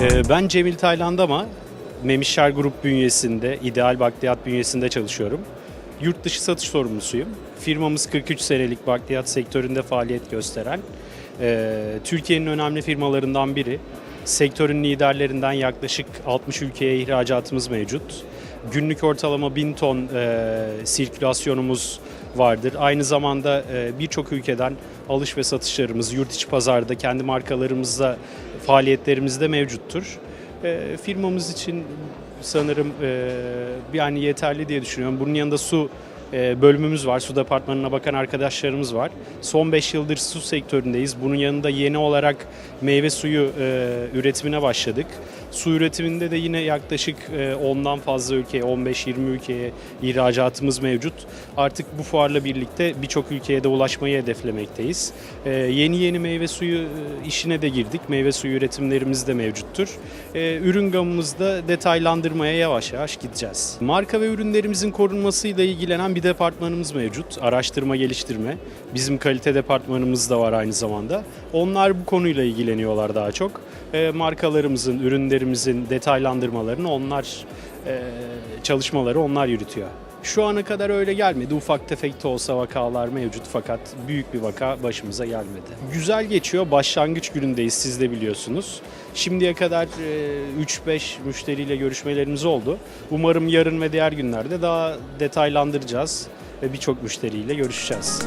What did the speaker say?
Ee, Ben Cemil Taylandama, Memişer Grup bünyesinde, İdeal Bakliyat bünyesinde çalışıyorum. Yurt dışı satış sorumlusuyum. Firmamız 43 senelik bakliyat sektöründe faaliyet gösteren, e, Türkiye'nin önemli firmalarından biri. Sektörün liderlerinden yaklaşık 60 ülkeye ihracatımız mevcut. Günlük ortalama 1000 ton e, sirkülasyonumuz vardır. Aynı zamanda e, birçok ülkeden alış ve satışlarımız, yurt içi pazarda kendi markalarımızla faaliyetlerimiz de mevcuttur. E, firmamız için sanırım e, yani yeterli diye düşünüyorum. Bunun yanında su bölümümüz var. Su departmanına bakan arkadaşlarımız var. Son 5 yıldır su sektöründeyiz. Bunun yanında yeni olarak meyve suyu e, üretimine başladık. Su üretiminde de yine yaklaşık e, 10'dan fazla ülkeye, 15-20 ülkeye ihracatımız mevcut. Artık bu fuarla birlikte birçok ülkeye de ulaşmayı hedeflemekteyiz. E, yeni yeni meyve suyu e, işine de girdik. Meyve suyu üretimlerimiz de mevcuttur. E, ürün gamımızda detaylandırmaya yavaş yavaş gideceğiz. Marka ve ürünlerimizin korunmasıyla ilgilenen bir departmanımız mevcut. Araştırma geliştirme. Bizim kalite departmanımız da var aynı zamanda. Onlar bu konuyla ilgileniyorlar daha çok. E, markalarımızın, ürünlerimizin detaylandırmalarını onlar e, çalışmaları onlar yürütüyor. Şu ana kadar öyle gelmedi. Ufak tefek de olsa vakalar mevcut fakat büyük bir vaka başımıza gelmedi. Güzel geçiyor. Başlangıç günündeyiz siz de biliyorsunuz. Şimdiye kadar e, 3-5 müşteriyle görüşmelerimiz oldu. Umarım yarın ve diğer günlerde daha detaylandıracağız ve birçok müşteriyle görüşeceğiz.